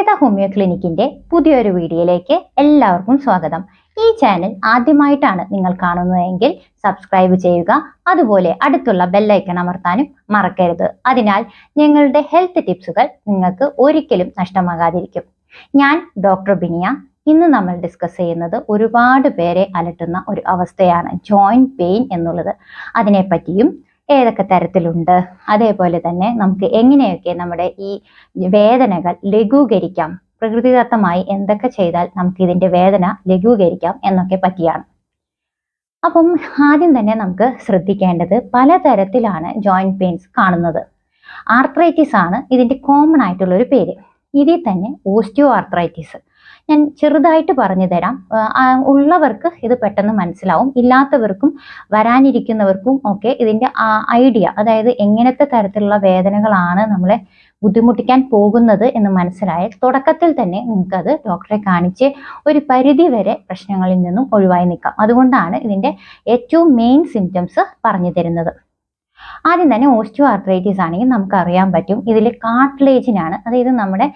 Shweta homeo ക്ലിനിക്കിന്റെ പുതിയൊരു വീഡിയോയിലേക്ക് എല്ലാവർക്കും സ്വാഗതം. ഈ ചാനൽ ആദ്യമായിട്ടാണ് നിങ്ങൾ കാണുന്നതെങ്കിൽ സബ്സ്ക്രൈബ് ചെയ്യുക അതുപോലെ അടുത്തുള്ള ബെല്ലൈക്കൺ അമർത്താനും മറക്കരുത്. അതിനാൽ ഞങ്ങളുടെ ഹെൽത്ത് ടിപ്സുകൾ നിങ്ങൾക്ക് ഒരിക്കലും നഷ്ടമാകാതിരിക്കും. ഞാൻ ഡോക്ടർ ബിനിയ. ഇന്ന് നമ്മൾ ഡിസ്കസ് ചെയ്യുന്നത് ഒരുപാട് പേരെ അലട്ടുന്ന ഒരു അവസ്ഥയാണ് ജോയിന്റ് പെയിൻ എന്നുള്ളത്. അതിനെപ്പറ്റിയും ഏതൊക്കെ തരത്തിലുണ്ട്? അതേപോലെ തന്നെ നമുക്ക് എങ്ങനെയൊക്കെ നമ്മുടെ ഈ വേദനകൾ ലഘൂകരിക്കാം? പ്രകൃതിദത്തമായി എന്തൊക്കെ ചെയ്താൽ നമുക്ക് ഇതിന്റെ വേദന ലഘൂകരിക്കാം എന്നൊക്കെ പറ്റിയാണ്. അപ്പം ആദ്യം തന്നെ നമുക്ക് ശ്രദ്ധിക്കേണ്ടത് പലതരത്തിലാണ് ജോയിന്റ് പെയിൻസ് കാണുന്നത്. ആർത്രൈറ്റിസ് ആണ് ഇതിന്റെ കോമൺ ആയിട്ടുള്ള ഒരു പേര്. ഇതിൽ തന്നെ ഓസ്റ്റിയോ ആർത്രൈറ്റിസ് ഞാൻ ചെറുതായിട്ട് പറഞ്ഞു തരാം. ഉള്ളവർക്ക് ഇത് പെട്ടെന്ന് മനസ്സിലാവും. ഇല്ലാത്തവർക്കും വരാനിരിക്കുന്നവർക്കും ഒക്കെ ഇതിന്റെ ഐഡിയ അതായത് എങ്ങനത്തെ തരത്തിലുള്ള വേദനകളാണ് നമ്മളെ ബുദ്ധിമുട്ടിക്കാൻ പോകുന്നത് എന്ന് മനസ്സിലായ തുടക്കത്തിൽ തന്നെ നിങ്ങൾക്കത് ഡോക്ടറെ കാണിച്ച് ഒരു പരിധി വരെ പ്രശ്നങ്ങളിൽ നിന്നും ഒഴിവായി നിൽക്കാം. അതുകൊണ്ടാണ് ഇതിന്റെ ഏറ്റവും മെയിൻ സിംറ്റംസ് പറഞ്ഞു തരുന്നത്. ആദ്യം തന്നെ ഓസ്റ്റിയോ ആർത്രൈറ്റിസ് ആണെങ്കിൽ നമുക്ക് അറിയാൻ പറ്റും. ഇതിൽ കാർട്ടിലേജിനാണ് അതായത് നമ്മുടെ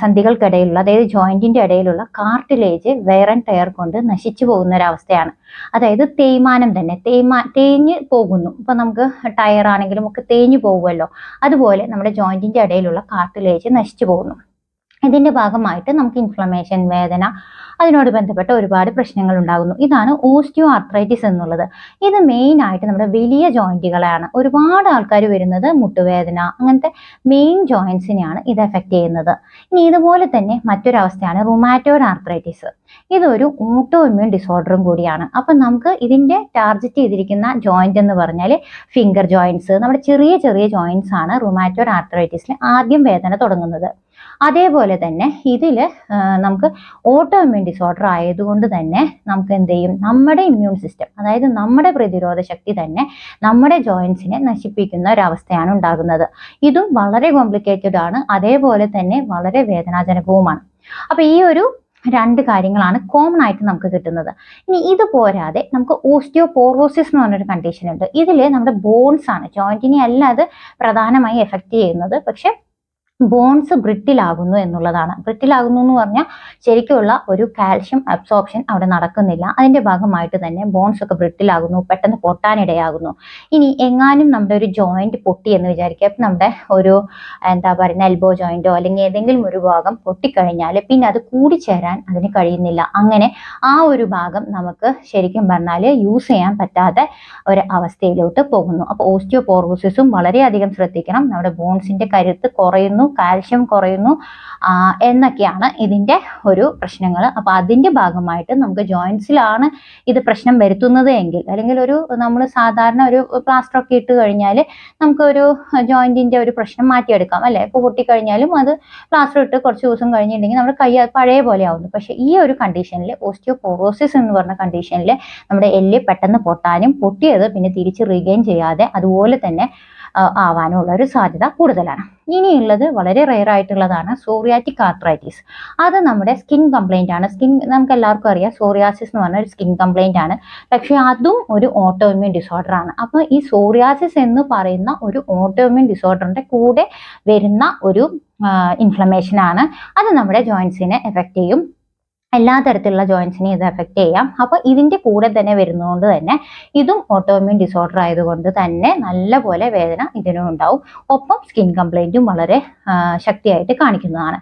സന്ധികൾക്കിടയിലുള്ള അതായത് ജോയിന്റിന്റെ ഇടയിലുള്ള കാർട്ടിലേജ് വെയർ ആൻഡ് ടയർ കൊണ്ട് നശിച്ചു പോകുന്ന ഒരവസ്ഥയാണ് അതായത് തേയ്മാനം തന്നെ തേയ്മാ തേഞ്ഞ് പോകുന്നു. ഇപ്പൊ നമുക്ക് ടയർ ആണെങ്കിലും ഒക്കെ തേഞ്ഞു പോകുമല്ലോ. അതുപോലെ നമ്മുടെ ജോയിന്റിന്റെ ഇടയിലുള്ള കാർട്ടിലേജ് നശിച്ചു പോകുന്നു. ഇതിന്റെ ഭാഗമായിട്ട് നമുക്ക് ഇൻഫ്ലമേഷൻ വേദന അതിനോട് ബന്ധപ്പെട്ട ഒരുപാട് പ്രശ്നങ്ങൾ ഉണ്ടാകുന്നു. ഇതാണ് ഓസ്റ്റിയോ ആർത്രൈറ്റിസ് എന്നുള്ളത്. ഇത് മെയിൻ ആയിട്ട് നമ്മുടെ വലിയ ജോയിന്റുകളാണ് ഒരുപാട് ആൾക്കാർ വരുന്നത് മുട്ടുവേദന അങ്ങനത്തെ മെയിൻ ജോയിന്റ്സിനെയാണ് ഇത് എഫക്റ്റ് ചെയ്യുന്നത്. ഇനി ഇതുപോലെ തന്നെ മറ്റൊരവസ്ഥയാണ് റൊമാറ്റോയിഡ് ആർത്രൈറ്റിസ് ഇതൊരു ഓട്ടോ ഇമ്മ്യൂൺ ഡിസോർഡറും കൂടിയാണ്. അപ്പം നമുക്ക് ഇതിന്റെ ടാർജറ്റ് ചെയ്തിരിക്കുന്ന ജോയിന്റ് എന്ന് പറഞ്ഞാൽ ഫിംഗർ ജോയിന്റ്സ് നമ്മുടെ ചെറിയ ചെറിയ ജോയിന്റ്സ് ആണ് റൊമാറ്റോയിഡ് ആർത്രൈറ്റിസിൽ ആദ്യം വേദന തുടങ്ങുന്നത്. അതേപോലെ തന്നെ ഇതിൽ നമുക്ക് ഓട്ടോ ഇമ്മ്യൂൺ ഡിസോർഡർ ആയതുകൊണ്ട് തന്നെ നമുക്ക് എന്ത് ചെയ്യും? നമ്മുടെ ഇമ്മ്യൂൺ സിസ്റ്റം അതായത് നമ്മുടെ പ്രതിരോധ ശക്തി തന്നെ നമ്മുടെ ജോയിൻസിനെ നശിപ്പിക്കുന്ന ഒരവസ്ഥയാണ് ഉണ്ടാകുന്നത്. ഇതും വളരെ കോംപ്ലിക്കേറ്റഡ് ആണ്. അതേപോലെ തന്നെ വളരെ വേദനാജനകവുമാണ്. അപ്പൊ ഈ ഒരു രണ്ട് കാര്യങ്ങളാണ് കോമൺ ആയിട്ട് നമുക്ക് കിട്ടുന്നത്. ഇനി ഇത് പോരാതെ നമുക്ക് ഓസ്റ്റിയോപോറോസിസ് എന്ന് പറഞ്ഞൊരു കണ്ടീഷൻ ഉണ്ട്. ഇതിൽ നമ്മുടെ ബോൺസ് ആണ്. ജോയിന്റിനെ അല്ല അത് പ്രധാനമായി എഫക്റ്റ് ചെയ്യുന്നത്. പക്ഷെ ബോൺസ് ബ്രിട്ടിലാകുന്നു എന്നുള്ളതാണ്. ബ്രിട്ടിലാകുന്നു എന്ന് പറഞ്ഞാൽ ശരിക്കുള്ള ഒരു കാൽഷ്യം അബ്സോർപ്ഷൻ അവിടെ നടക്കുന്നില്ല. അതിന്റെ ഭാഗമായിട്ട് തന്നെ ബോൺസ് ഒക്കെ ബ്രിട്ടിലാകുന്നു പെട്ടെന്ന് പൊട്ടാനിടയാകുന്നു ഇനി എങ്ങാനും നമ്മുടെ ഒരു ജോയിന്റ് പൊട്ടി എന്ന് വിചാരിക്കുക. ഇപ്പം നമ്മുടെ ഒരു എന്താ പറയുന്ന എൽബോ ജോയിന്റോ അല്ലെങ്കിൽ ഏതെങ്കിലും ഒരു ഭാഗം പൊട്ടിക്കഴിഞ്ഞാൽ പിന്നെ അത് കൂടിച്ചേരാൻ അതിന് കഴിയുന്നില്ല. അങ്ങനെ ആ ഒരു ഭാഗം നമുക്ക് ശരിക്കും പറഞ്ഞാൽ യൂസ് ചെയ്യാൻ പറ്റാത്ത ഒരു അവസ്ഥയിലോട്ട് പോകുന്നു. അപ്പോൾ ഓസ്റ്റിയോപോറോസിസും വളരെയധികം ശ്രദ്ധിക്കണം. നമ്മുടെ ബോൺസിന്റെ കരുത്ത് കുറയുന്നു കാൽഷ്യം കുറയുന്നു എന്നൊക്കെയാണ് ഇതിന്റെ ഒരു പ്രശ്നങ്ങൾ. അപ്പോൾ അതിന്റെ ഭാഗമായിട്ട് നമുക്ക് ജോയിൻസിലാണ് ഇത് പ്രശ്നം വരുത്തുന്നത് എങ്കിൽ അല്ലെങ്കിൽ ഒരു നമ്മൾ സാധാരണ ഒരു പ്ലാസ്റ്റർ ഒക്കെ ഇട്ട് കഴിഞ്ഞാൽ നമുക്ക് ഒരു ജോയിന്റിന്റെ ഒരു പ്രശ്നം മാറ്റിയെടുക്കാം അല്ലേ? ഇപ്പോൾ പൊട്ടിക്കഴിഞ്ഞാലും അത് പ്ലാസ്റ്റർ ഇട്ട് കുറച്ച് ദിവസം കഴിഞ്ഞിട്ടുണ്ടെങ്കിൽ നമ്മുടെ കൈ പഴയ പോലെ ആവുന്നു. പക്ഷേ ഈ ഒരു കണ്ടീഷനിൽ ഓസ്റ്റിയോപോറോസിസ് എന്ന് പറഞ്ഞ കണ്ടീഷനിൽ നമ്മുടെ എല്ല് പെട്ടെന്ന് പൊട്ടാനും പൊട്ടിയത് പിന്നെ തിരിച്ച് റീഗെയിൻ ചെയ്യാതെ അതുപോലെ തന്നെ ആവാനുള്ള ഒരു സാധ്യത കൂടുതലാണ്. ഇനിയുള്ളത് വളരെ റെയർ ആയിട്ടുള്ളതാണ് സോറിയാറ്റിക് ആർത്രൈറ്റിസ് അത് നമ്മുടെ സ്കിൻ കംപ്ലൈന്റ് ആണ്. സ്കിൻ നമുക്ക് എല്ലാവർക്കും അറിയാം സോറിയാസിസ് എന്ന് പറഞ്ഞ ഒരു സ്കിൻ കംപ്ലൈന്റ് ആണ്. പക്ഷേ അതും ഒരു ഓട്ടോഇമ്യൂൺ ഡിസോർഡർ ആണ്. അപ്പോൾ ഈ സോറിയാസിസ് എന്ന് പറയുന്ന ഒരു ഓട്ടോഇമ്യൂൺ ഡിസോർഡറിന്റെ കൂടെ വരുന്ന ഒരു ഇൻഫ്ലമേഷൻ ആണ്. അത് നമ്മുടെ ജോയിൻസിനെ എഫക്റ്റ് ചെയ്യും. എല്ലാ തരത്തിലുള്ള ജോയിൻസിനെ ഇത് എഫക്റ്റ് ചെയ്യാം. അപ്പോൾ ഇതിന്റെ കൂടെ തന്നെ വരുന്നതുകൊണ്ട് തന്നെ ഇതും ഓട്ടോമ്യൂൺ ഡിസോർഡർ ആയതുകൊണ്ട് തന്നെ നല്ലപോലെ വേദന ഇതിനും ഉണ്ടാവും ഒപ്പം സ്കിൻ കംപ്ലൈന്റും വളരെ ശക്തിയായിട്ട് കാണിക്കുന്നതാണ്.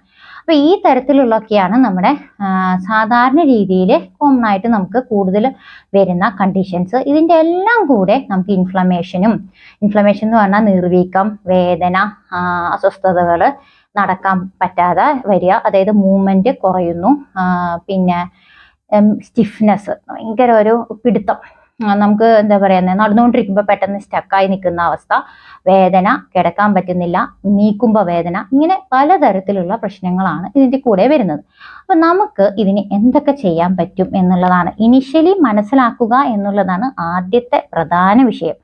അപ്പോൾ ഈ തരത്തിലുള്ളൊക്കെയാണ് നമ്മുടെ സാധാരണ രീതിയിൽ കോമൺ ആയിട്ട് നമുക്ക് കൂടുതൽ വരുന്ന കണ്ടീഷൻസ് ഇതിന്റെ എല്ലാം കൂടെ നമുക്ക് ഇൻഫ്ലമേഷനും ഇൻഫ്ലമേഷൻ എന്ന് പറഞ്ഞാൽ നിർവീക്കം വേദന അസ്വസ്ഥതകൾ നടക്കാൻ പറ്റാതെ വരിക. അതായത് മൂവ്മെന്റ് കുറയുന്നു പിന്നെ സ്റ്റിഫ്നെസ് ഭയങ്കര ഒരു പിടുത്തം. നമുക്ക് എന്താ പറയുന്നത് നടന്നുകൊണ്ടിരിക്കുമ്പോൾ പെട്ടെന്ന് സ്റ്റക്കായി നിൽക്കുന്ന അവസ്ഥ വേദന കിടക്കാൻ പറ്റുന്നില്ല നീക്കുമ്പോൾ വേദന ഇങ്ങനെ പലതരത്തിലുള്ള പ്രശ്നങ്ങളാണ് ഇതിന്റെ കൂടെ വരുന്നത്. അപ്പം നമുക്ക് ഇതിന് എന്തൊക്കെ ചെയ്യാൻ പറ്റും എന്നുള്ളതാണ്. ഇനിഷ്യലി മനസ്സിലാക്കുക എന്നുള്ളതാണ് ആദ്യത്തെ പ്രധാന വിഷയം.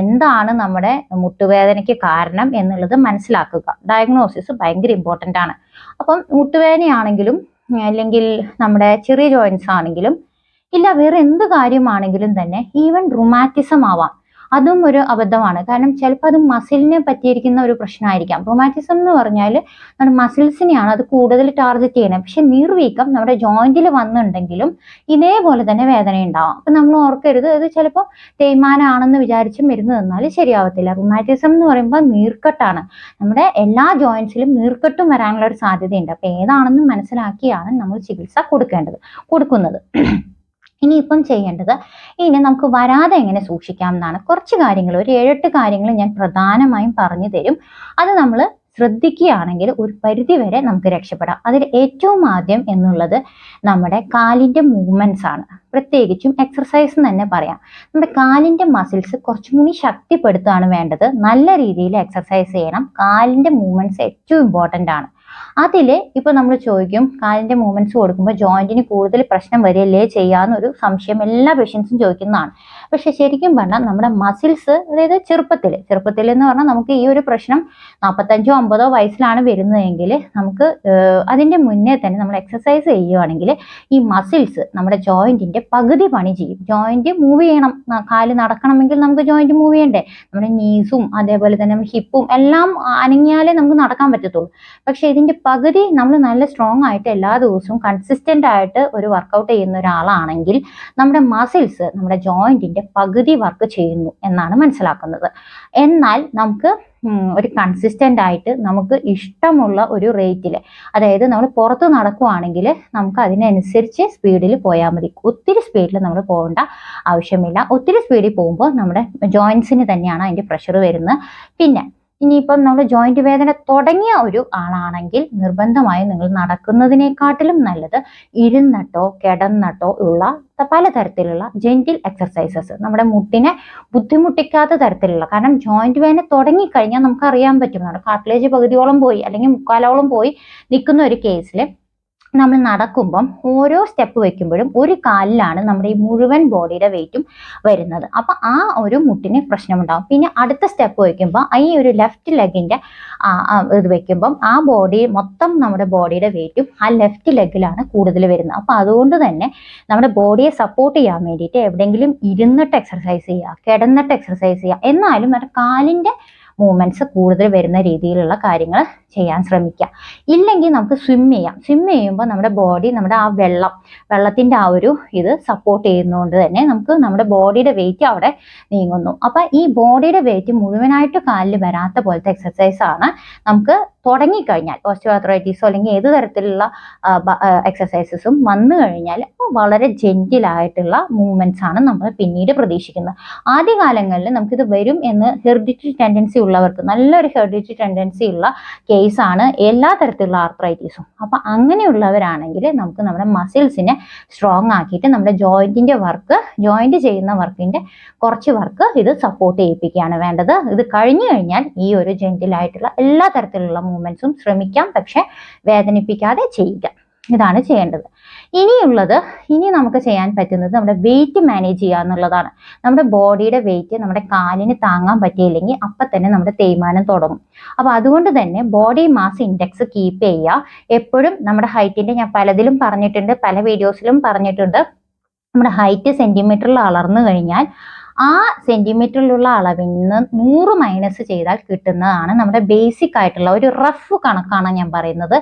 എന്താണ് നമ്മുടെ മുട്ടുവേദനയ്ക്ക് കാരണം എന്നുള്ളത് മനസ്സിലാക്കുക. ഡയഗ്നോസിസ് ഭയങ്കര ഇമ്പോർട്ടന്റ് ആണ്. അപ്പം മുട്ടുവേദനയാണെങ്കിലും അല്ലെങ്കിൽ നമ്മുടെ ചെറിയ ജോയിൻസ് ആണെങ്കിലും ഇല്ല വേറെ എന്ത് കാര്യമാണെങ്കിലും തന്നെ ഈവൻ റുമാറ്റിസം ആവാം. അതും ഒരു അബദ്ധമാണ്. കാരണം ചിലപ്പോൾ അത് മസിലിനെ പറ്റിയിരിക്കുന്ന ഒരു പ്രശ്നമായിരിക്കാം. റൊമാറ്റിസം എന്ന് പറഞ്ഞാൽ നമ്മുടെ മസിൽസിനെയാണ് അത് കൂടുതൽ ടാർഗറ്റ് ചെയ്യുന്നത്. പക്ഷെ നീർവീക്കം നമ്മുടെ ജോയിന്റിൽ വന്നിട്ടുണ്ടെങ്കിലും ഇതേപോലെ തന്നെ വേദന ഉണ്ടാവാം അപ്പം നമ്മൾ ഓർക്കരുത് അത് ചിലപ്പോൾ തേയ്മാനാണെന്ന് വിചാരിച്ച് മരുന്ന് തന്നാൽ ശരിയാവത്തില്ല. റൊമാറ്റിസം എന്ന് പറയുമ്പോൾ നീർക്കെട്ടാണ്. നമ്മുടെ എല്ലാ ജോയിൻസിലും നീർക്കെട്ടും വരാനുള്ള ഒരു സാധ്യതയുണ്ട്. അപ്പം ഏതാണെന്ന് മനസ്സിലാക്കിയാണ് നമ്മൾ ചികിത്സ കൊടുക്കേണ്ടത് കൊടുക്കുന്നത്. ഇനിയിപ്പം ചെയ്യേണ്ടത് ഇനി നമുക്ക് വരാതെ എങ്ങനെ സൂക്ഷിക്കാം എന്നാണ്. കുറച്ച് കാര്യങ്ങൾ ഒരു ഏഴെട്ട് കാര്യങ്ങൾ ഞാൻ പ്രധാനമായും പറഞ്ഞു തരും. അത് നമ്മൾ ശ്രദ്ധിക്കുകയാണെങ്കിൽ ഒരു പരിധി വരെ നമുക്ക് രക്ഷപ്പെടാം. അതിൽ ഏറ്റവും ആദ്യം എന്നുള്ളത് നമ്മുടെ കാലിന്റെ മൂവ്മെന്റ്സ് ആണ്. പ്രത്യേകിച്ചും എക്സർസൈസ് എന്ന് തന്നെ പറയാം. നമ്മുടെ കാലിന്റെ മസിൽസ് കുറച്ചും കൂടി ശക്തിപ്പെടുത്തുകയാണ് വേണ്ടത്. നല്ല രീതിയിൽ എക്സർസൈസ് ചെയ്യണം. കാലിന്റെ മൂവ്മെന്റ്സ് ഏറ്റവും ഇമ്പോർട്ടന്റ് ആണ്. അതിൽ ഇപ്പോൾ നമ്മൾ ചോദിക്കും കാലിന്റെ മൂവ്മെന്റ്സ് കൊടുക്കുമ്പോൾ ജോയിന്റിന് കൂടുതൽ പ്രശ്നം വരികയല്ലേ ചെയ്യാന്നൊരു സംശയം എല്ലാ പേഷ്യൻസും ചോദിക്കുന്നതാണ്. പക്ഷെ ശരിക്കും പറഞ്ഞാൽ നമ്മുടെ മസിൽസ് അതായത് ചെറുപ്പത്തിൽ ചെറുപ്പത്തിൽ എന്ന് പറഞ്ഞാൽ നമുക്ക് ഈ ഒരു പ്രശ്നം നാൽപ്പത്തഞ്ചോ അമ്പതോ വയസ്സിലാണ് വരുന്നതെങ്കിൽ നമുക്ക് അതിന്റെ മുന്നേ തന്നെ നമ്മൾ എക്സസൈസ് ചെയ്യുവാണെങ്കിൽ ഈ മസിൽസ് നമ്മുടെ ജോയിന്റിന്റെ പകുതി പണി ചെയ്യും. ജോയിന്റ് മൂവ് ചെയ്യണം കാൽ നടക്കണമെങ്കിൽ നമുക്ക് ജോയിന്റ് മൂവ് ചെയ്യണ്ടേ? നമ്മുടെ നീസും അതേപോലെ തന്നെ ഹിപ്പും എല്ലാം അനങ്ങിയാലേ നമുക്ക് നടക്കാൻ പറ്റത്തുള്ളൂ. പക്ഷേ ഇതിന്റെ പകുതി നമ്മൾ നല്ല സ്ട്രോങ് ആയിട്ട് എല്ലാ ദിവസവും കൺസിസ്റ്റന്റ് ആയിട്ട് ഒരു വർക്കൗട്ട് ചെയ്യുന്ന ഒരാളാണെങ്കിൽ നമ്മുടെ മസിൽസ് നമ്മുടെ ജോയിന്റിന്റെ പകുതി വർക്ക് ചെയ്യുന്നു എന്നാണ് മനസ്സിലാക്കുന്നത്. എന്നാൽ നമുക്ക് ഒരു കൺസിസ്റ്റന്റ് ആയിട്ട് നമുക്ക് ഇഷ്ടമുള്ള ഒരു റേറ്റിൽ അതായത് നമ്മൾ പുറത്ത് നടക്കുവാണെങ്കിൽ നമുക്ക് അതിനനുസരിച്ച് സ്പീഡിൽ പോയാൽ മതി. ഒത്തിരി സ്പീഡിൽ നമ്മൾ പോകേണ്ട ആവശ്യമില്ല. ഒത്തിരി സ്പീഡിൽ പോകുമ്പോൾ നമ്മുടെ ജോയിൻസിന് തന്നെയാണ് അതിന്റെ പ്രഷർ വരുന്നത്. പിന്നെ ഇനിയിപ്പം നമ്മൾ ജോയിന്റ് വേദന തുടങ്ങിയ ഒരു ആളാണെങ്കിൽ നിർബന്ധമായും നിങ്ങൾ നടക്കുന്നതിനെക്കാട്ടിലും നല്ലത് ഇരുന്നട്ടോ കിടന്നട്ടോ ഉള്ള പലതരത്തിലുള്ള ജെന്റിൽ എക്സർസൈസസ് നമ്മുടെ മുട്ടിനെ ബുദ്ധിമുട്ടിക്കാത്ത തരത്തിലുള്ള കാരണം ജോയിന്റ് വേദന തുടങ്ങിക്കഴിഞ്ഞാൽ നമുക്ക് അറിയാൻ പറ്റും കാർട്ടിലേജ് പകുതിയോളം പോയി അല്ലെങ്കിൽ മുക്കാലോളം പോയി നിൽക്കുന്ന ഒരു കേസിൽ നമ്മൾ നടക്കുമ്പം ഓരോ സ്റ്റെപ്പ് വെക്കുമ്പോഴും ഒരു കാലിലാണ് നമ്മുടെ ഈ മുഴുവൻ ബോഡിയുടെ വെയിറ്റും വരുന്നത്. അപ്പം ആ ഒരു മുട്ടിന് പ്രശ്നമുണ്ടാകും പിന്നെ അടുത്ത സ്റ്റെപ്പ് വയ്ക്കുമ്പോൾ ഈ ഒരു ലെഫ്റ്റ് ലെഗിന്റെ ഇത് വെക്കുമ്പം ആ ബോഡി മൊത്തം നമ്മുടെ ബോഡിയുടെ വെയിറ്റും ആ ലെഫ്റ്റ് ലെഗിലാണ് കൂടുതൽ വരുന്നത്. അപ്പം അതുകൊണ്ട് തന്നെ നമ്മുടെ ബോഡിയെ സപ്പോർട്ട് ചെയ്യാൻ വേണ്ടിയിട്ട് എവിടെയെങ്കിലും ഇരുന്നിട്ട് എക്സർസൈസ് ചെയ്യുക കിടന്നിട്ട് എക്സർസൈസ് ചെയ്യുക. എന്നാലും നമ്മുടെ കാലിന്റെ മൂവ്മെന്റ്സ് കൂടുതൽ വരുന്ന രീതിയിലുള്ള കാര്യങ്ങൾ ചെയ്യാൻ ശ്രമിക്കുക ഇല്ലെങ്കിൽ നമുക്ക് സ്വിം ചെയ്യാം. സ്വിം ചെയ്യുമ്പോൾ നമ്മുടെ ബോഡി നമ്മുടെ ആ വെള്ളം വെള്ളത്തിന്റെ ആ ഒരു ഇത് സപ്പോർട്ട് ചെയ്യുന്നതുകൊണ്ട് തന്നെ നമുക്ക് നമ്മുടെ ബോഡിയുടെ വെയിറ്റ് അവിടെ നീങ്ങുന്നു. അപ്പം ഈ ബോഡിയുടെ വെയിറ്റ് മുഴുവനായിട്ട് കാലിൽ വരാത്ത പോലത്തെ എക്സസൈസ് ആണ് നമുക്ക് തുടങ്ങിക്കഴിഞ്ഞാൽ ഓസ്റ്റിയോആർത്രൈറ്റീസോ അല്ലെങ്കിൽ ഏത് തരത്തിലുള്ള എക്സസൈസസും വന്നു കഴിഞ്ഞാൽ വളരെ ജെന്റിലായിട്ടുള്ള മൂവ്മെന്റ്സ് ആണ് നമ്മൾ പിന്നീട് പ്രതീക്ഷിക്കുന്നത്. ആദ്യകാലങ്ങളിൽ നമുക്കിത് വരും എന്ന് ഹെറിഡിറ്ററി ടെൻഡൻസി ഉള്ളവർക്ക് നല്ലൊരു ഹെറിഡിറ്ററി ടെൻഡൻസി ഉള്ള കേസാണ് എല്ലാ തരത്തിലുള്ള ആർത്രൈറ്റീസും അപ്പൊ അങ്ങനെയുള്ളവരാണെങ്കിൽ നമുക്ക് നമ്മുടെ മസിൽസിനെ സ്ട്രോങ് ആക്കിയിട്ട് നമ്മുടെ ജോയിന്റിന്റെ വർക്ക് ജോയിന്റ് ചെയ്യുന്ന വർക്കിന്റെ കുറച്ച് വർക്ക് ഇത് സപ്പോർട്ട് ചെയ്യിപ്പിക്കുകയാണ് വേണ്ടത്. ഇത് കഴിഞ്ഞു കഴിഞ്ഞാൽ ഈ ഒരു ജെന്റിലായിട്ടുള്ള എല്ലാ തരത്തിലുള്ള മൂവ്മെന്റ്സും ശ്രമിക്കാം പക്ഷെ വേദനിപ്പിക്കാതെ ചെയ്യുക. ഇതാണ് ചെയ്യേണ്ടത്. ഇനിയുള്ളത് ഇനി നമുക്ക് ചെയ്യാൻ പറ്റുന്നത് നമ്മുടെ വെയിറ്റ് മാനേജ് ചെയ്യുക എന്നുള്ളതാണ്. നമ്മുടെ ബോഡിയുടെ വെയിറ്റ് നമ്മുടെ കാലിന് താങ്ങാൻ പറ്റിയില്ലെങ്കിൽ അപ്പം തന്നെ നമ്മുടെ തേയ്മാനം തുടങ്ങും. അപ്പോൾ അതുകൊണ്ട് തന്നെ ബോഡി മാസ് ഇൻഡെക്സ് കീപ്പ് ചെയ്യുക. എപ്പോഴും നമ്മുടെ ഹൈറ്റിന്റെ ഞാൻ പലതിലും പറഞ്ഞിട്ടുണ്ട് പല വീഡിയോസിലും പറഞ്ഞിട്ടുണ്ട്. നമ്മുടെ ഹൈറ്റ് സെന്റിമീറ്ററിൽ അളർന്നു കഴിഞ്ഞാൽ ആ സെന്റിമീറ്ററിലുള്ള അളവിൽ നിന്ന് നൂറ് മൈനസ് ചെയ്താൽ കിട്ടുന്നതാണ് നമ്മുടെ ബേസിക് ആയിട്ടുള്ള ഒരു റഫ് കണക്കാണ് ഞാൻ പറയുന്നത്.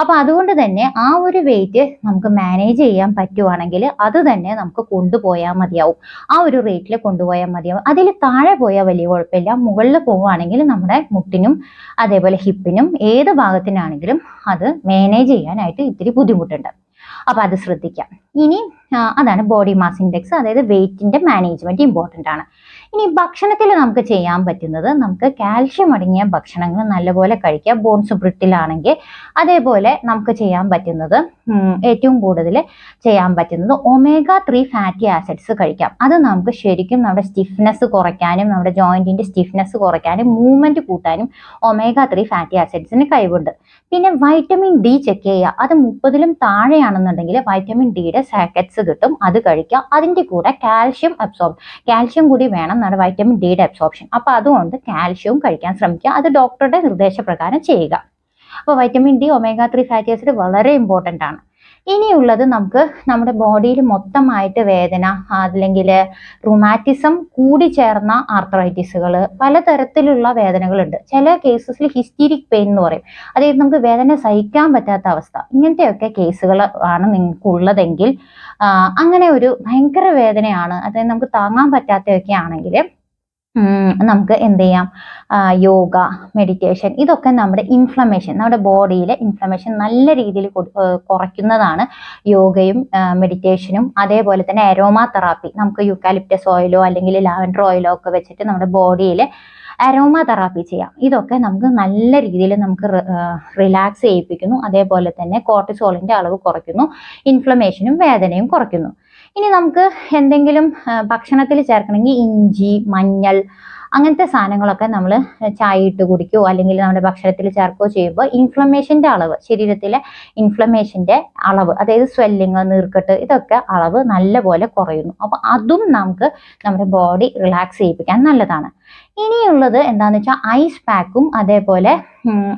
അപ്പോൾ അതുകൊണ്ട് തന്നെ ആ ഒരു വെയിറ്റ് നമുക്ക് മാനേജ് ചെയ്യാൻ പറ്റുവാണെങ്കിൽ അത് തന്നെ നമുക്ക് കൊണ്ടുപോയാൽ മതിയാവും. ആ ഒരു റേറ്റിൽ കൊണ്ടുപോയാൽ മതിയാവും. അതിൽ താഴെ പോയാൽ വലിയ കുഴപ്പമില്ല. മുകളിൽ പോവുകയാണെങ്കിൽ നമ്മുടെ മുട്ടിനും അതേപോലെ ഹിപ്പിനും ഏത് ഭാഗത്തിനാണെങ്കിലും അത് മാനേജ് ചെയ്യാനായിട്ട് ഇത്തിരി ബുദ്ധിമുട്ടുണ്ട്. അപ്പോൾ അത് ശ്രദ്ധിക്കാം. ഇനി അതാണ് ബോഡി മാസ് ഇൻഡെക്സ് അതായത് വെയിറ്റിന്റെ മാനേജ്മെന്റ് ഇമ്പോർട്ടന്റ് ആണ്. ഇനി ഭക്ഷണത്തിൽ നമുക്ക് ചെയ്യാൻ പറ്റുന്നത് നമുക്ക് കാൽഷ്യം അടങ്ങിയ ഭക്ഷണങ്ങൾ നല്ലപോലെ കഴിക്കുക ബോൺസ് ബ്രിട്ടിലാണെങ്കിൽ അതേപോലെ നമുക്ക് ചെയ്യാൻ പറ്റുന്നത് ഏറ്റവും കൂടുതൽ ചെയ്യാൻ പറ്റുന്നത് ഒമേഗ ത്രീ ഫാറ്റി ആസിഡ്സ് കഴിക്കാം. അത് നമുക്ക് ശരിക്കും നമ്മുടെ സ്റ്റിഫ്നെസ് കുറയ്ക്കാനും നമ്മുടെ ജോയിന്റിന്റെ സ്റ്റിഫ്നെസ് കുറയ്ക്കാനും മൂവ്മെന്റ് കൂട്ടാനും ഒമേഗ ത്രീ ഫാറ്റി ആസിഡ്സിന് കഴിവുണ്ട്. പിന്നെ വൈറ്റമിൻ ഡി ചെക്ക് ചെയ്യുക. അത് മുപ്പതിലും താഴെയാണെന്നുണ്ടെങ്കിൽ വൈറ്റമിൻ ഡിയുടെ സാക്കറ്റ്സ് കിട്ടും. അത് കഴിക്കുക അതിന്റെ കൂടെ കാൽഷ്യം അബ്സോർബ് കാൽഷ്യം കൂടി വേണം നമ്മുടെ വൈറ്റമിൻ ഡിയുടെ അബ്സോർപ്ഷൻ അപ്പോൾ അതുകൊണ്ട് കാൽഷ്യവും കഴിക്കാൻ ശ്രമിക്കുക. അത് ഡോക്ടറുടെ നിർദ്ദേശപ്രകാരം ചെയ്യുക. അപ്പോൾ vitamin D omega three fatty acid വളരെ ഇമ്പോർട്ടന്റ് ആണ്. ഇനിയുള്ളത് നമുക്ക് നമ്മുടെ ബോഡിയിൽ മൊത്തമായിട്ട് വേദന അല്ലെങ്കിൽ റുമാറ്റിസം കൂടി ചേർന്ന ആർത്രൈറ്റിസുകൾ പലതരത്തിലുള്ള വേദനകളുണ്ട്. ചില കേസസിൽ ഹിസ്റ്റീരിക് പെയിൻ എന്ന് പറയും. അതായത് നമുക്ക് വേദന സഹിക്കാൻ പറ്റാത്ത അവസ്ഥ. ഇങ്ങനത്തെയൊക്കെ കേസുകൾ ആണ് നിങ്ങൾക്ക് ഉള്ളതെങ്കിൽ അങ്ങനെ ഒരു ഭയങ്കര വേദനയാണ്. അതായത് നമുക്ക് താങ്ങാൻ പറ്റാത്തതൊക്കെ ആണെങ്കിൽ നമുക്ക് എന്ത് ചെയ്യാം? യോഗ മെഡിറ്റേഷൻ ഇതൊക്കെ നമ്മുടെ ഇൻഫ്ലമേഷൻ നമ്മുടെ ബോഡിയിലെ ഇൻഫ്ലമേഷൻ നല്ല രീതിയിൽ കുറയ്ക്കുന്നതാണ് യോഗയും മെഡിറ്റേഷനും അതേപോലെ തന്നെ അരോമ തെറാപ്പി നമുക്ക് യൂക്കാലിപ്റ്റസ് ഓയിലോ അല്ലെങ്കിൽ ലാവൻഡർ ഓയിലോ ഒക്കെ വെച്ചിട്ട് നമ്മുടെ ബോഡിയിൽ അരോമ തെറാപ്പി ചെയ്യാം. ഇതൊക്കെ നമുക്ക് നല്ല രീതിയിൽ നമുക്ക് റിലാക്സ് ചെയ്യിപ്പിക്കുന്നു. അതേപോലെ തന്നെ കോർട്ടിസോളിന്റെ അളവ് കുറയ്ക്കുന്നു. ഇൻഫ്ലമേഷനും വേദനയും കുറയ്ക്കുന്നു. ഇനി നമുക്ക് എന്തെങ്കിലും ഭക്ഷണത്തിൽ ചേർക്കണമെങ്കിൽ ഇഞ്ചി മഞ്ഞൾ അങ്ങനത്തെ സാധനങ്ങളൊക്കെ നമ്മൾ ചായ ഇട്ട് കുടിക്കുകയോ അല്ലെങ്കിൽ നമ്മുടെ ഭക്ഷണത്തിൽ ചേർക്കുകയോ ചെയ്യുമ്പോൾ ഇൻഫ്ലമേഷന്റെ അളവ് ശരീരത്തിലെ ഇൻഫ്ലമേഷന്റെ അളവ് അതായത് സ്വെല്ലിങ് നീർക്കെട്ട് ഇതൊക്കെ അളവ് നല്ലപോലെ കുറയുന്നു. അപ്പോൾ അതും നമുക്ക് നമ്മുടെ ബോഡി റിലാക്സ് ചെയ്യിപ്പിക്കാൻ നല്ലതാണ്. ഇനിയുള്ളത് എന്താണെന്ന് വെച്ചാൽ ഐസ് പാക്കും അതേപോലെ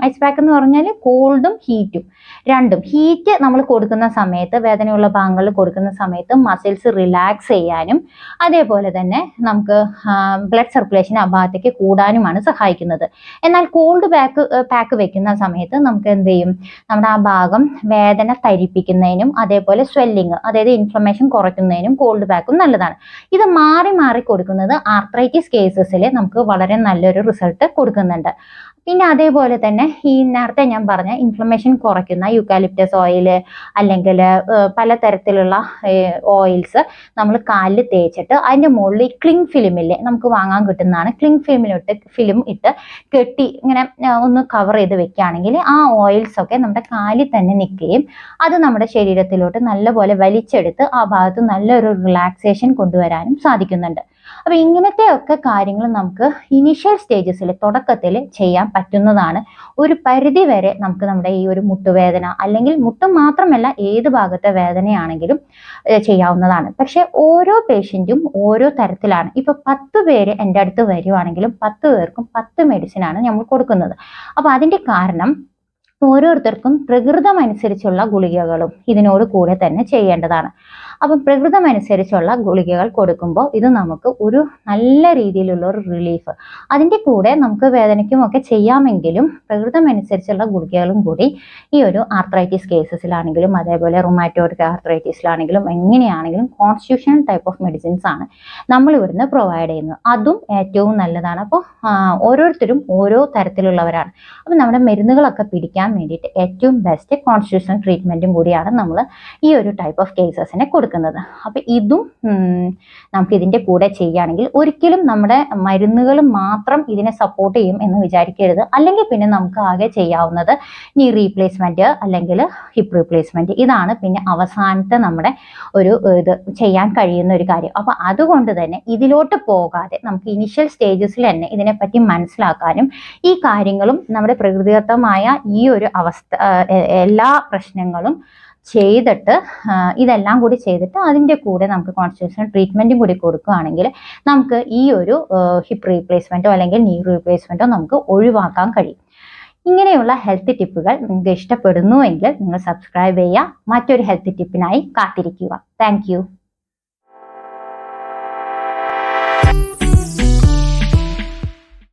ഐസ് പാക്ക് എന്ന് പറഞ്ഞാൽ കോൾഡും ഹീറ്റും രണ്ടും. ഹീറ്റ് നമ്മൾ കൊടുക്കുന്ന സമയത്ത് വേദനയുള്ള ഭാഗങ്ങളിൽ കൊടുക്കുന്ന സമയത്ത് മസിൽസ് റിലാക്സ് ചെയ്യാനും അതേപോലെ തന്നെ നമുക്ക് ബ്ലഡ് സർക്കുലേഷൻ ആ ഭാഗത്തേക്ക് കൂടാനുമാണ് സഹായിക്കുന്നത്. എന്നാൽ കോൾഡ് പാക്ക് പാക്ക് വെക്കുന്ന സമയത്ത് നമുക്ക് എന്ത് ചെയ്യും? നമ്മുടെ ആ ഭാഗം വേദന തരിപ്പിക്കുന്നതിനും അതേപോലെ സ്വെല്ലിങ് അതായത് ഇൻഫ്ലമേഷൻ കുറയ്ക്കുന്നതിനും കോൾഡ് പാക്കും നല്ലതാണ്. ഇത് മാറി മാറി കൊടുക്കുന്നത് ആർത്രൈറ്റിസ് കേസസിൽ നമുക്ക് വളരെ നല്ലൊരു റിസൾട്ട് കൊടുക്കുന്നുണ്ട്. പിന്നെ അതേപോലെ തന്നെ ഈ നേരത്തെ ഞാൻ പറഞ്ഞ ഇൻഫ്ലമേഷൻ കുറയ്ക്കുന്ന യൂക്കാലിപ്റ്റസ് ഓയിൽ അല്ലെങ്കിൽ പലതരത്തിലുള്ള ഓയിൽസ് നമ്മൾ കാലിൽ തേച്ചിട്ട് അതിന്റെ മുകളിൽ ക്ലിങ് ഫിലിമില്ലേ നമുക്ക് വാങ്ങാൻ കിട്ടുന്നതാണ്. ക്ലിങ് ഫിലിമിലിട്ട് ഫിലിം ഇട്ട് കെട്ടി ഇങ്ങനെ ഒന്ന് കവർ ചെയ്ത് വെക്കുകയാണെങ്കിൽ ആ ഓയിൽസ് ഒക്കെ നമ്മുടെ കാലിൽ തന്നെ നിൽക്കുകയും അത് നമ്മുടെ ശരീരത്തിലോട്ട് നല്ലപോലെ വലിച്ചെടുത്ത് ആ ഭാഗത്ത് നല്ലൊരു റിലാക്സേഷൻ കൊണ്ടുവരാനും സാധിക്കുന്നുണ്ട്. അപ്പോൾ ഇങ്ങനത്തെയൊക്കെ കാര്യങ്ങൾ നമുക്ക് ഇനീഷ്യൽ സ്റ്റേജസിൽ തുടക്കത്തിൽ ചെയ്യാൻ പറ്റുന്നതാണ്. ഒരു പരിധി വരെ നമുക്ക് നമ്മുടെ ഈ ഒരു മുട്ടുവേദന അല്ലെങ്കിൽ മുട്ട് മാത്രമല്ല ഏത് ഭാഗത്തെ വേദനയാണെങ്കിലും ചെയ്യാവുന്നതാണ്. പക്ഷെ ഓരോ പേഷ്യന്റും ഓരോ തരത്തിലാണ്. ഇപ്പൊ പത്ത് പേര് എന്റെ അടുത്ത് വരുവാണെങ്കിലും പത്ത് പേർക്കും പത്ത് മെഡിസിനാണ് നമ്മൾ കൊടുക്കുന്നത്. അപ്പോൾ അതിന്റെ കാരണം ഓരോരുത്തർക്കും പ്രകൃതമനുസരിച്ചുള്ള ഗുളികകളും ഇതിനോട് കൂടെ തന്നെ ചെയ്യേണ്ടതാണ്. അപ്പം പ്രകൃതം അനുസരിച്ചുള്ള ഗുളികകൾ കൊടുക്കുമ്പോൾ ഇത് നമുക്ക് ഒരു നല്ല രീതിയിലുള്ള ഒരു റിലീഫ് അതിന്റെ കൂടെ നമുക്ക് വേദനയ്ക്കും ഒക്കെ ചെയ്യാമെങ്കിലും പ്രകൃതം അനുസരിച്ചുള്ള ഗുളികകളും കൂടി ഈ ഒരു ആർത്രൈറ്റിസ് കേസസിലാണെങ്കിലും അതേപോലെ റൊമാറ്റോയിഡ് ആർത്രൈറ്റിസിലാണെങ്കിലും എങ്ങനെയാണെങ്കിലും കോൺസ്റ്റിറ്റ്യൂഷണൽ ടൈപ്പ് ഓഫ് മെഡിസിൻസ് ആണ് നമ്മൾ ഇവിടുന്ന് പ്രൊവൈഡ് ചെയ്യുന്നത്. അതും ഏറ്റവും നല്ലതാണ്. അപ്പോൾ ഓരോരുത്തരും ഓരോ തരത്തിലുള്ളവരാണ്. അപ്പം നമ്മുടെ മരുന്നുകളൊക്കെ പിടിക്കാൻ വേണ്ടിയിട്ട് ഏറ്റവും ബെസ്റ്റ് കോൺസ്റ്റിറ്റ്യൂഷണൽ ട്രീറ്റ്മെന്റും കൂടിയാണ് നമ്മൾ ഈ ഒരു ടൈപ്പ് ഓഫ് കേസസിനെ കൊടുക്കുന്നത്. അപ്പോൾ ഇതും നമുക്ക് ഇതിന്റെ കൂടെ ചെയ്യുകയാണെങ്കിൽ ഒരിക്കലും നമ്മുടെ മരുന്നുകൾ മാത്രം ഇതിനെ സപ്പോർട്ട് ചെയ്യും എന്ന് വിചാരിക്കരുത്. അല്ലെങ്കിൽ പിന്നെ നമുക്ക് ആകെ ചെയ്യാവുന്നത് നീ റീപ്ലേസ്മെന്റ് അല്ലെങ്കിൽ ഹിപ്പ് റീപ്ലേസ്മെന്റ് ഇതാണ് പിന്നെ അവസാനത്തെ നമ്മുടെ ഒരു ഇത് ചെയ്യാൻ കഴിയുന്ന ഒരു കാര്യം. അപ്പോൾ അതുകൊണ്ട് തന്നെ ഇതിലോട്ട് പോകാതെ നമുക്ക് ഇനിഷ്യൽ സ്റ്റേജസിൽ തന്നെ ഇതിനെപ്പറ്റി മനസ്സിലാക്കാനും ഈ കാര്യങ്ങളും നമ്മുടെ പ്രകൃതിദത്തമായ ഈ ഒരു അവസ്ഥ എല്ലാ പ്രശ്നങ്ങളും ചെയ്തിട്ട് ഇതെല്ലാം കൂടി ചെയ്തിട്ട് അതിന്റെ കൂടെ നമുക്ക് കോൺസ്റ്റിറ്റ്യൂഷൻ ട്രീറ്റ്മെന്റും കൂടി കൊടുക്കുകയാണെങ്കിൽ നമുക്ക് ഈ ഒരു ഹിപ്പ് റീപ്ലേസ്മെന്റോ അല്ലെങ്കിൽ നീ റീപ്ലേസ്മെന്റോ നമുക്ക് ഒഴിവാക്കാൻ കഴിയും. ഇങ്ങനെയുള്ള ഹെൽത്ത് ടിപ്പുകൾ നിങ്ങൾക്ക് ഇഷ്ടപ്പെടുന്നുവെങ്കിൽ നിങ്ങൾ സബ്സ്ക്രൈബ് ചെയ്യുക. മറ്റൊരു ഹെൽത്ത് ടിപ്പിനായി കാത്തിരിക്കുക. താങ്ക്